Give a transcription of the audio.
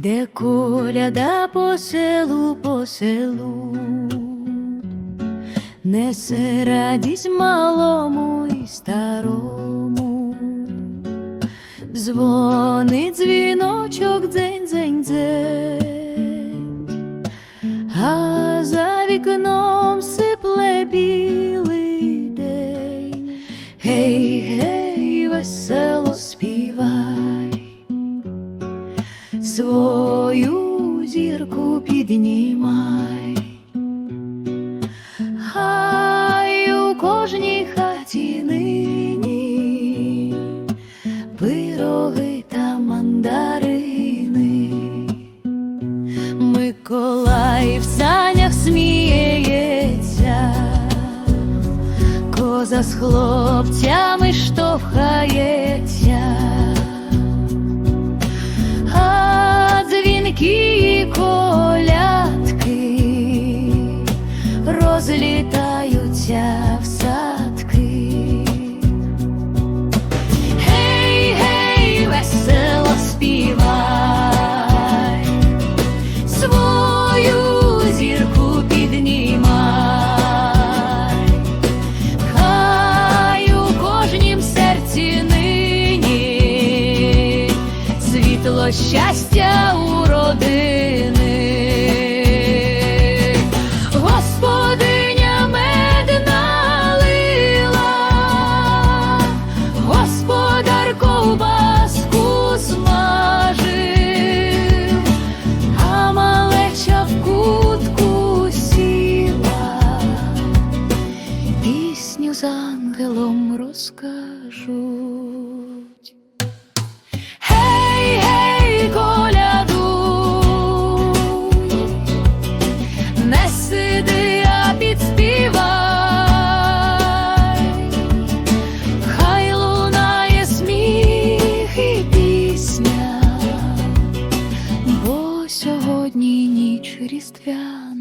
Йде коляда по селу, по селу, несе радість малому і старому, дзвонить дзвіночок дзень, дзень, дзень, а за вікном сипле білий день. Гей, гей, весело свою зірку піднімай, хай у кожній хаті нині пироги та мандарини, Миколай в санях сміється, коза з хлопцями штовхається розлітаються в садки. Гей, гей, весело співай, свою зірку піднімай, хай у кожнім серці нині світло щастя потом розкажуть. Гей, гей, колядуй, не сиди, а підспівай, хай лунає сміх і пісня, бо сьогодні ніч різдвяна.